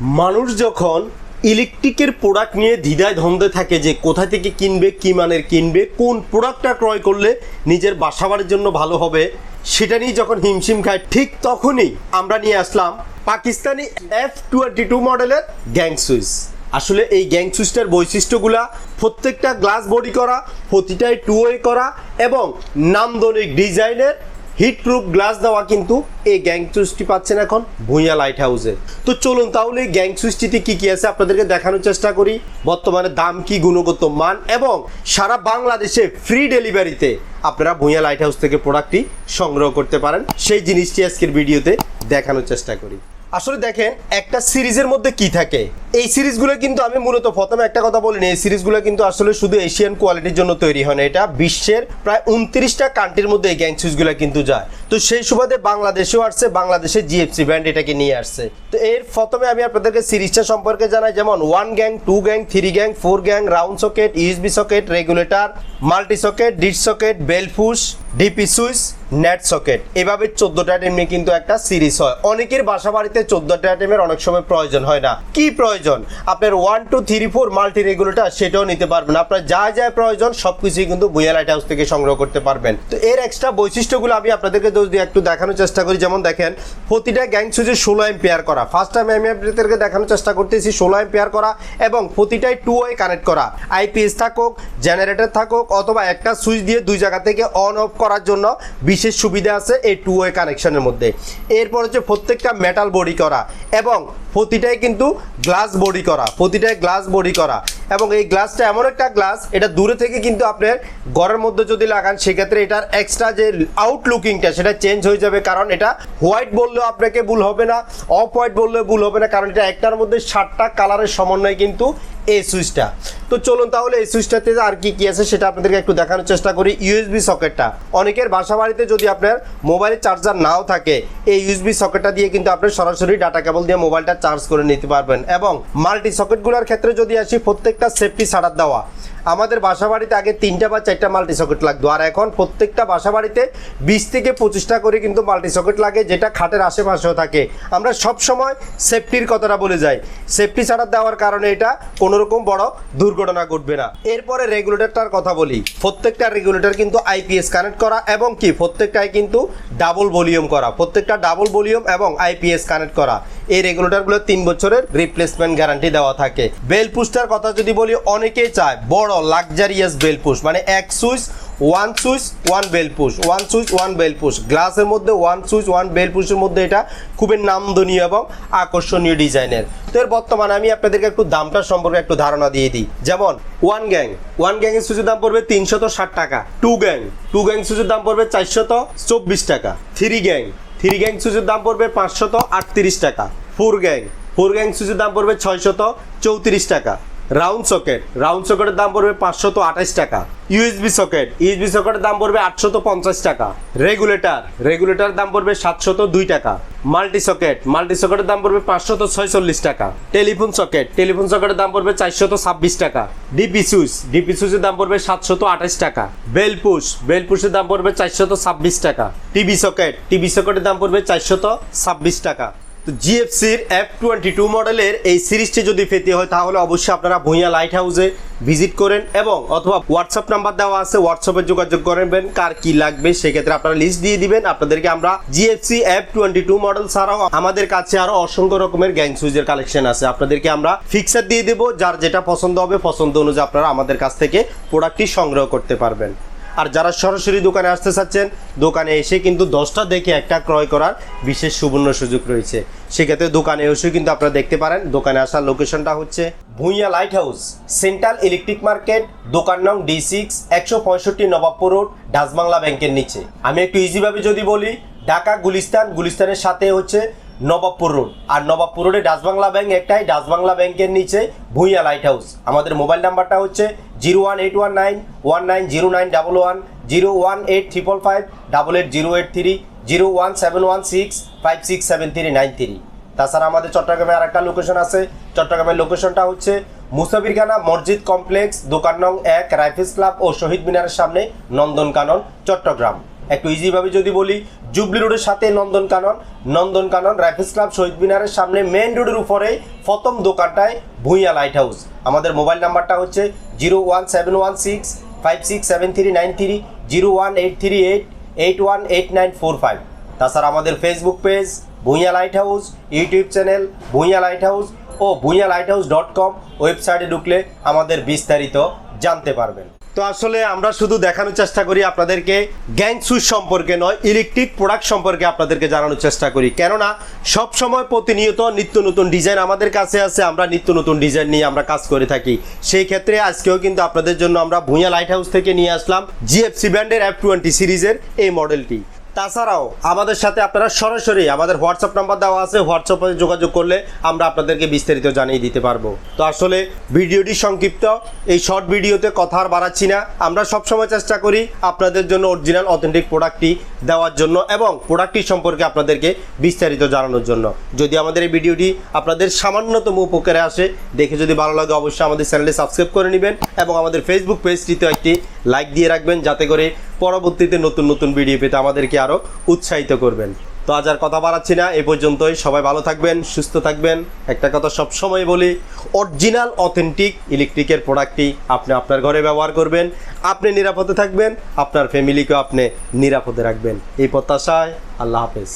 মানুষ যখন ইলেকট্রিকের প্রোডাক্ট নিয়ে দ্বিধায় ধন্দে থাকে যে কোথা থেকে কিনবে, কি মানের কিনবে, কোন প্রোডাক্টটা ক্রয় করলে নিজের বাসাবাড়ির জন্য ভালো হবে, সেটা নিয়ে যখন হিমশিম খায়, ঠিক তখনই আমরা নিয়ে আসলাম পাকিস্তানি এফ টোয়েন্টি টু মডেলের গ্যাং সুইচ আসলে এই গ্যাং সুইচটার বৈশিষ্ট্যগুলা প্রত্যেকটা গ্লাস বডি করা, প্রতিটাই টু ওয়ে করা এবং নামদনিক ডিজাইনের হিট প্রুফ গ্লাস দেওয়া কিন্তু এই গ্যাং সুইচটি পাচ্ছেন এখন ভুঁইয়া লাইট হাউসে তো চলুন তাহলে এই গ্যাং সুইচটিতে কি কি আছে আপনাদেরকে দেখানোর চেষ্টা করি। বর্তমানে দাম কি, গুণগত মান এবং সারা বাংলাদেশে ফ্রি ডেলিভারিতে আপনারা ভুঁইয়া লাইট হাউস থেকে প্রোডাক্টটি সংগ্রহ করতে পারেন। সেই জিনিসটি আজকের ভিডিওতে দেখানোর চেষ্টা করি। আসলে দেখেন, একটা সিরিজের মধ্যে কি থাকে? এই সিরিজগুলো কিন্তু আমি মূলত প্রথমে একটা কথা বলিনি, এই সিরিজগুলো কিন্তু আসলে শুধু এশিয়ান কোয়ালিটির জন্য তৈরি হয় না, এটা বিশ্বের প্রায় উনত্রিশটা কান্ট্রির মধ্যে এই গ্যাং সুইচগুলো কিন্তু যায়। তো সেই সুবাদে বাংলাদেশেও আসছে, বাংলাদেশের জিএফসি ব্র্যান্ড এটাকে নিয়ে আসছে। তো এর প্রথমে আমি আপনাদেরকে সিরিজটা সম্পর্কে জানাই, যেমন one gang two gang three gang four gang round socket USB socket regulator multi socket dish socket bell push DP switch net socket এভাবে চোদ্দটা আইটেম কিন্তু একটা সিরিজ হয়। অনেকের বাসা বাড়িতে চোদ্দটা আইটেমের অনেক সময় প্রয়োজন হয় না। কি প্রয়োজন? আপনার one two three four multi regulator সেটাও নিতে পারবেন। আপনার যা যা প্রয়োজন সব কিছুই কিন্তু বুয়া লাইট হাউস থেকে সংগ্রহ করতে পারবেন। তো এর এক্সট্রা বৈশিষ্ট্যগুলো আমি আপনাদেরকে যদি একটু দেখানোর চেষ্টা করি। যেমন দেখেন, প্রতিটা গ্যাং সুইচে ষোলো এম্পিয়ার করা। ফার্স্ট টাইম আমি আপনাদেরকে দেখানোর চেষ্টা করতেছি, ষোলো এম্পিয়ার করা এবং প্রতিটাই টু ওয়ে কানেক্ট করা। আইপিএস থাকুক জেনারেটর থাকুক, অথবা একটা সুইচ দিয়ে দুই জায়গা থেকে অন অফ করার জন্য বিশেষ সুবিধা আছে এই টু ওয়ে কানেকশনের মধ্যে। এরপর হচ্ছে প্রত্যেকটা মেটাল বডি করা এবং প্রতিটাই কিন্তু গ্লাস বডি করা, প্রতিটাই গ্লাস বডি করা। এবং এই গ্লাসটা এমন একটা গ্লাস, এটা দূরে থেকে কিন্তু আপনার ঘরের মধ্যে যদি লাগান, সেক্ষেত্রে এটার এক্সট্রা যে আউটলুকিংটা সেটা চেঞ্জ হয়ে যাবে। কারণ এটা হোয়াইট বললেও আপনাকে ভুল হবে না অফ হোয়াইট বললেও ভুল হবে না। কারণ এটা একটার মধ্যে ষাটটা কালারের সমন্বয় কিন্তু এই সুইচটা। তো চলুন তাহলে এই সুইচটাতে আর কি কি আছে সেটা আপনাদেরকে একটু দেখানোর চেষ্টা করি। ইউএসবি সকেটটা অনেকের বাসা বাড়িতে যদি আপনার মোবাইলের চার্জার নাও থাকে, এই ইউএসবি সকেটটা দিয়ে কিন্তু আপনি সরাসরি ডাটা কেবল দিয়ে মোবাইলটা চার্জ করে নিতে পারবেন। এবং মাল্টি সকেটগুলোর ক্ষেত্রে যদি আসি, প্রত্যেকটা সেফটি ছাড়ার দেওয়া। আমাদের বাসা বাড়িতে আগে তিনটা বা চারটা মাল্টি সকেট লাগতো। আর এখন প্রত্যেকটা বাসা বাড়িতে বিশ থেকে পঁচিশটা করে কিন্তু মাল্টি সকেট লাগে, যেটা খাটের আশেপাশেও থাকে। আমরা সব সময় সেফটির কথাটা বলে যাই। সেফটি ছাড়া দেওয়ার কারণে এটা কোনো রকম বড় দুর্ঘটনা ঘটবে না। এরপরে রেগুলেটরটার কথা বলি। প্রত্যেকটা রেগুলেটর কিন্তু আইপিএস কানেক্ট করা এবং কি? প্রত্যেকটাই কিন্তু ডাবল ভলিউম করা। প্রত্যেকটা ডাবল ভলিউম এবং আইপিএস কানেক্ট করা। এই রেগুলেটরগুলো তিন বছরের রিপ্লেসমেন্ট গ্যারান্টি দেওয়া থাকে। বেল পুশটার কথা যদি বলি, অনেকেই চায় বড় লাক্সারিয়াস বেল পুশ মানে এক switch one switch one bell push one switch one bell push গ্লাসের মধ্যে ওয়ান সুইচ ওয়ান বেল পুশের মধ্যে এটা খুবই নামধনীয় এবং আকর্ষণীয় ডিজাইনের। তো এর বর্তমানে আমি আপনাদেরকে একটু দামটা সম্পর্কে একটু ধারণা দিয়ে দিই। যেমন ওয়ান গ্যাং ওয়ান গ্যাংয়ের সুইচের দাম পড়বে তিনশত ষাট টাকা। টু গ্যাং টু গ্যাং সুইচের দাম পড়বে চারশত চব্বিশ টাকা। থ্রি গ্যাং থ্রি গ্যাং সুইচের দাম পড়বে পাঁচশত আটত্রিশ টাকা। ফোর গ্যাং ফোর গ্যাং সুইচের দাম পড়বে ছয়শত চৌত্রিশ টাকা। Round socket. রাউন্ড সকেটের দাম পড়বে পাঁচশত আঠাশ টাকা। USB socket. ইউএসবি সকেটের দাম পড়বে আটশত পঞ্চাশ টাকা। রেগুলেটর। রেগুলেটর দাম পড়বে সাতশত দুই টাকা। Multi socket. মাল্টি সকেটের দাম পড়বে পাঁচশত ছয়চল্লিশ টাকা। Telephone socket. টেলিফোন সকেটের দাম পড়বে চারশত ছাব্বিশ টাকা। DP switch. ডিপি সুইচের দাম পড়বে সাতশত আঠাশ টাকা। Bell push. বেল পুশের দাম পড়বে চারশত ছাব্বিশ টাকা। TV socket. টিভি সকেটের দাম পড়বে চারশত ছাব্বিশ টাকা। তো জিএফসির এফ টোয়েন্টি টু মডেলের এই সিরিজটি যদি পেতে হয়, তাহলে অবশ্যই আপনারা ভুঁইয়া লাইট হাউসে ভিজিট করেন এবং অথবা হোয়াটসঅ্যাপ নাম্বার দেওয়া আছে হোয়াটসঅ্যাপে যোগাযোগ করবেন, কার কি লাগবে সেক্ষেত্রে আপনারা লিস্ট দিয়ে দিবেন। আপনাদেরকে আমরা GFC F twenty two model ছাড়াও আমাদের কাছে আরও অসংখ্য রকমের গ্যাং সুইচের কালেকশন আছে। আপনাদেরকে আমরা ফিক্সার দিয়ে দেবো, যার যেটা পছন্দ হবে, পছন্দ অনুযায়ী আপনারা আমাদের কাছ থেকে প্রোডাক্টটি সংগ্রহ করতে পারবেন। আর যারা সরাসরি দোকানে আসতে চাচ্ছেন, দোকানে এসে কিন্তু দশটা দেখে একটা ক্রয় করার বিশেষ সুবর্ণ সুযোগ রয়েছে। সেক্ষেত্রে দোকানে এসেও কিন্তু আপনারা দেখতে পারেন, দোকানে আসার লোকেশনটা হচ্ছে Bhuiyan light house central electric market দোকান নং ডি সিক্স একশো পঁয়ষট্টি নবাবপুর রোড ডাচবাংলা ব্যাংকের নিচে। আমি একটু ইজিভাবে যদি বলি, ঢাকা, গুলিস্তান, গুলিস্তানের সাথে হচ্ছে নবাবপুর রোড। আর নবাবপুর রোডে ডাচবাংলা ব্যাংক একটাই, ডাচবাংলা ব্যাংকের নিচে ভুঁইয়া লাইট হাউস আমাদের মোবাইল নাম্বারটা হচ্ছে zero one eight one nine one nine zero nine double one, zero one eight triple five, double eight zero eight three, zero one seven one six, five six seven three, nine three. তাছাড়া আমাদের চট্টগ্রামে আর একটা location আছে। চট্টগ্রামের লোকেশনটা হচ্ছে মুসাফিরখানা মসজিদ complex দোকান নং এক, রাইফেলস ক্লাব ও শহীদ মিনারের সামনে নন্দনকানন, চট্টগ্রাম। একটু ইজিভাবে যদি বলি জুবলি রোডের সাথে নন্দনকানন নন্দনকানন রাইফেলস ক্লাব শহীদ মিনারের সামনে মেন রোডের উপরে প্রথম দোকানটায় ভুঁইয়া লাইট হাউস আমাদের মোবাইল নাম্বারটা হচ্ছে zero one seven one six five six seven three nine three zero one eight three eight eight one eight nine four five তাছাড়া আমাদের Facebook page Bhuiyan light house YouTube channel Bhuiyan light house ও Bhuiyan light house dot com ওয়েবসাইটে ঢুকলে আমাদের বিস্তারিত জানতে পারবেন। তো আসলে আমরা শুধু দেখানোর চেষ্টা করি আপনাদেরকে গ্যাং সুইচ সম্পর্কে নয় ইলেকট্রিক প্রোডাক্ট সম্পর্কে আপনাদেরকে জানানোর চেষ্টা করি। কেননা সব সময় প্রতিনিয়ত নিত্য নতুন ডিজাইন আমাদের কাছে আছে, আমরা নিত্য নতুন ডিজাইন নিয়ে আমরা কাজ করে থাকি। সেই ক্ষেত্রে আজকেও কিন্তু আপনাদের জন্য আমরা ভুঁইয়া লাইট হাউস থেকে নিয়ে আসলাম জিএফসি ব্র্যান্ডের এফ টোয়েন্টি সিরিজের এই মডেলটি তাছাড়াও আমাদের সাথে আপনারা সরাসরি আমাদের হোয়াটসঅ্যাপ নাম্বার দেওয়া আছে, হোয়াটসঅ্যাপে যোগাযোগ করলে আমরা আপনাদেরকে বিস্তারিত জানিয়ে দিতে পারব। তো আসলে ভিডিওটি সংক্ষিপ্ত, এই শর্ট ভিডিওতে কথা আর বাড়াচ্ছি না। আমরা সবসময় চেষ্টা করি আপনাদের জন্য অরিজিনাল, অথেন্টিক প্রোডাক্টটি দেওয়ার জন্য এবং প্রোডাক্টটি সম্পর্কে আপনাদেরকে বিস্তারিত জানানোর জন্য। যদি আমাদের এই ভিডিওটি আপনাদের সামান্যতম উপকারে আসে, দেখে যদি ভালো লাগে অবশ্যই আমাদের চ্যানেলে সাবস্ক্রাইব করে নেবেন এবং আমাদের ফেসবুক পেজটিতে একটি লাইক দিয়ে রাখবেন, যাতে করে পরবর্তীতে নতুন নতুন ভিডিও পেতে আমাদেরকে আরও উৎসাহিত করবেন। তো আজ আর কথা বাড়াচ্ছি না, এ পর্যন্তই। সবাই ভালো থাকবেন, সুস্থ থাকবেন। একটা কথা সবসময় বলি অরিজিনাল অথেন্টিক ইলেকট্রিকের প্রোডাক্টটি আপনি আপনার ঘরে ব্যবহার করবেন। আপনি নিরাপদে থাকবেন, আপনার ফ্যামিলিকেও আপনি নিরাপদে রাখবেন। এই প্রত্যাশায় আল্লাহ হাফেজ।